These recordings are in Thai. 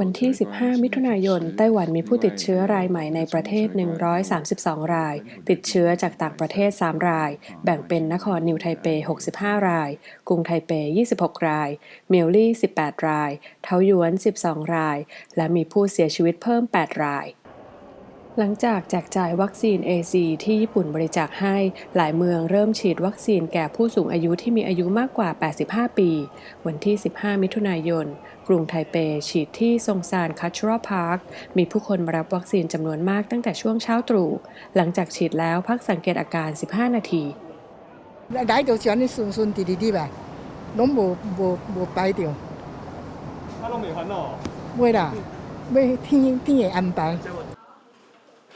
วันที่ 15 มิถุนายน ไต้หวันมีผู้ติดเชื้อรายใหม่ในประเทศ 132 ราย ติดเชื้อจากต่างประเทศ 3 ราย แบ่งเป็นนครนิวไทเป 65 ราย กรุงไทเป 26 ราย เมียวลี่ 18 ราย เทาหยวน 12 ราย และมีผู้เสียชีวิตเพิ่ม 8 ราย หลังจากแจกจ่ายวัคซีน AC ที่ญี่ปุ่นบริจาคให้ หลายเมืองเริ่มฉีดวัคซีนแก่ผู้สูงอายุที่มีอายุมากกว่า 85 ปี วันที่ 15 มิถุนายน กรุงไทเปฉีดที่ซงซานคัชรอพาร์ค มีผู้คนมารับวัคซีนจำนวนมากตั้งแต่ช่วงเช้าตรู่ หลังจากฉีดแล้วพักสังเกตอาการ 15 นาทีได้เดี๋ยวฉันนี่ซุนซุนดีดีแบบน้องโบโบโบไปเดี๋ยวถ้าลงเหมือนหรอไม่ล่ะไม่ที่ที่อันไป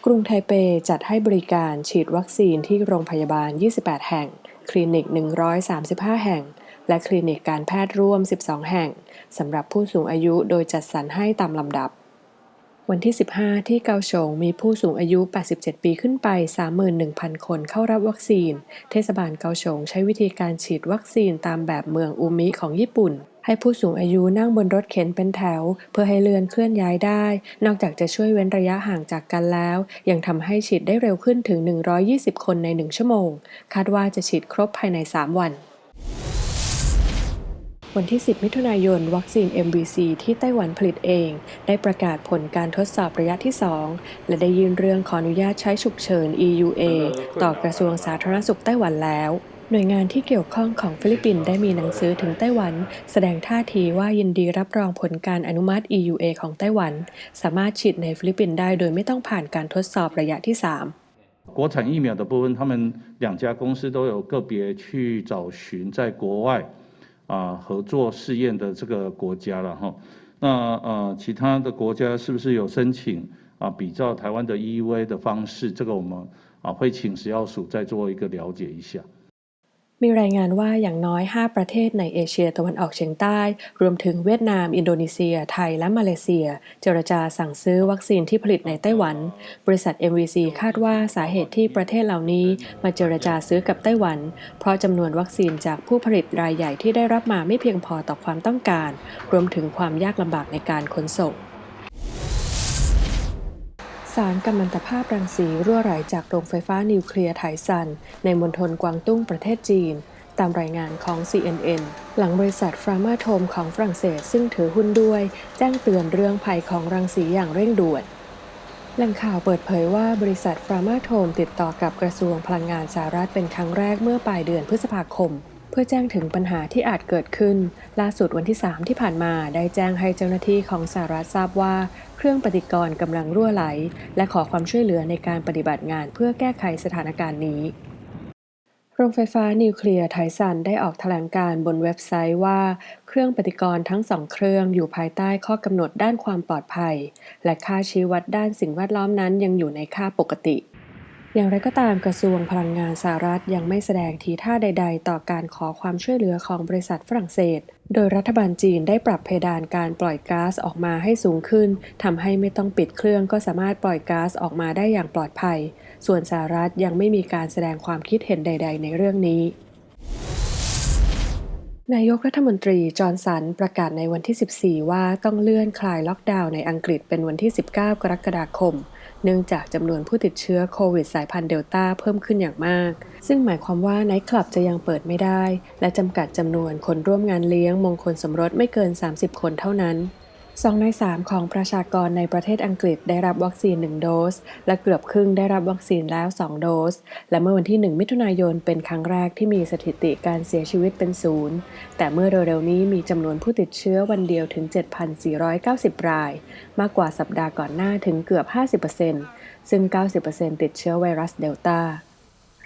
กรุงไทเปจัดให้บริการฉีดวัคซีนที่โรงพยาบาล 28 แห่ง คลินิก 135 แห่ง และคลินิกการแพทย์ร่วม 12 แห่งสำหรับผู้สูงอายุโดยจัดสรรให้ตามลำดับ วันที่ 15 ที่เกาฉงมีผู้สูงอายุ 87 ปีขึ้นไป 31,000 คนเข้ารับวัคซีน เทศบาลเกาฉงใช้วิธีการฉีดวัคซีนตามแบบเมืองอูมิของญี่ปุ่น ให้ผู้สูงอายุนั่งบนรถเข็นเป็นแถว เพื่อให้เลื่อนเคลื่อนย้ายได้ นอกจากจะช่วยเว้นระยะห่างจากกันแล้ว ยังทำให้ฉีดได้เร็วขึ้นถึง 120 คนใน 1 ชั่วโมง คาดว่าจะฉีดครบภายใน 3 วันวันที่ 10 มิถุนายน วัคซีน MVC ที่ไต้หวันผลิตเอง ได้ประกาศผลการทดสอบระยะที่ 2 และได้ยื่นเรื่องขออนุญาตใช้ฉุกเฉิน EUA ต่อกระทรวงสาธารณสุขไต้หวันแล้ว หน่วยงานที่เกี่ยวข้องของฟิลิปปินส์ได้มีหนังสือถึงไต้หวัน แสดงท่าทีว่ายินดีรับรองผลการอนุมัติ EUA ของไต้หวัน สามารถฉีดในฟิลิปปินส์ได้โดยไม่ต้องผ่านการทดสอบระยะที่ 3 国产疫苗的部分，他们两家公司都有个别去找寻在国外啊、合作试验的这个国家了哈。那呃，其他的国家是不是有申请啊？比照台湾的 EUA 的方式，这个我们啊会请食药署再做一个了解一下。 มีรายงานว่าอย่างน้อย 5 ประเทศในเอเชียตะวันออกเฉียงใต้ รวมถึงเวียดนาม อินโดนีเซีย ไทย และมาเลเซีย เจรจาสั่งซื้อวัคซีนที่ผลิตในไต้หวัน บริษัท MVC คาดว่าสาเหตุที่ประเทศเหล่านี้มาเจรจาซื้อกับไต้หวัน เพราะจำนวนวัคซีนจากผู้ผลิตรายใหญ่ที่ได้รับมาไม่เพียงพอต่อความต้องการ รวมถึงความยากลำบากในการขนส่ง สารกัมมันตภาพรังสีรั่วไหลจากโรงไฟฟ้านิวเคลียร์ไถซัน ในมณฑลกวางตุ้งประเทศจีน ตามรายงานของ CNN หลังบริษัทฟรามาโทมของฝรั่งเศสซึ่งถือหุ้นด้วย แจ้งเตือนเรื่องภัยของรังสีอย่างเร่งด่วนแหล่งข่าวเปิดเผยว่าบริษัทฟรามาโทมติดต่อกับกระทรวงพลังงานสหรัฐเป็นครั้งแรกเมื่อปลายเดือนพฤษภาคม เพื่อแจ้งถึงปัญหาที่อาจเกิดขึ้น ล่าสุดวันที่ 3 ที่ผ่านมาได้แจ้งให้เจ้าหน้าที่ของสหรัฐทราบว่า เครื่องปฏิกรณ์กำลังรั่วไหล และขอความช่วยเหลือในการปฏิบัติงานเพื่อแก้ไขสถานการณ์นี้โรงไฟฟ้านิวเคลียร์ไทซันได้ออกแถลงการบนเว็บไซต์ว่า เครื่องปฏิกรณ์ทั้งสองเครื่องอยู่ภายใต้ข้อกำหนดด้านความปลอดภัย และค่าชี้วัดด้านสิ่งแวดล้อมนั้นยังอยู่ในค่าปกติ อย่างไรก็ตามกระทรวงพลังงานสหรัฐยังไม่แสดงทีท่าใด ๆ ต่อการขอความช่วยเหลือของบริษัทฝรั่งเศส โดยรัฐบาลจีนได้ปรับเพดานการปล่อยก๊าซออกมาให้สูงขึ้นทำให้ไม่ต้องปิดเครื่องก็สามารถปล่อยก๊าซออกมาได้อย่างปลอดภัย ส่วนสหรัฐยังไม่มีการแสดงความคิดเห็นใด ๆ ในเรื่องนี้นายกรัฐมนตรีจอห์นสันประกาศในวันที่ 14 ว่าต้องเลื่อนคลายล็อกดาวน์ในอังกฤษเป็นวันที่ 19 กรกฎาคม เนื่องจากจำนวนผู้ติดเชื้อโควิดสายพันธุ์เดลต้าเพิ่มขึ้นอย่างมาก ซึ่งหมายความว่าไนท์คลับจะยังเปิดไม่ได้ และจำกัดจำนวนคนร่วมงานเลี้ยงมงคลสมรสไม่เกิน 30 คนเท่านั้น สองในสามของประชากรในประเทศอังกฤษได้รับวัคซีน 1 โดส และเกือบครึ่งได้รับวัคซีนแล้ว 2 โดส และเมื่อวันที่ 1 มิถุนายนเป็นครั้งแรกที่มีสถิติการเสียชีวิตเป็นศูนย์แต่เมื่อเร็วๆนี้มีจำนวนผู้ติดเชื้อวันเดียวถึง 7,490 ราย มากกว่าสัปดาห์ก่อนหน้าถึงเกือบ 50%ซึ่ง 90%ติดเชื้อไวรัสเดลต้า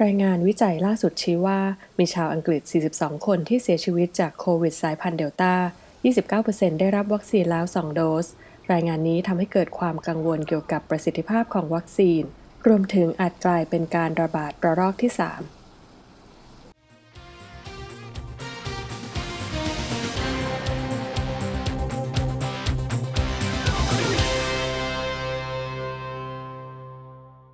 รายงานวิจัยล่าสุดชี้ว่ามีชาวอังกฤษ 42 คนที่เสียชีวิตจากโควิดสายพันธุ์เดลต้า 29%ได้รับวัคซีนแล้ว 2 โดส รายงานนี้ทำให้เกิดความกังวลเกี่ยวกับประสิทธิภาพของวัคซีน รวมถึงอาจกลายเป็นการระบาดระลอกที่ 3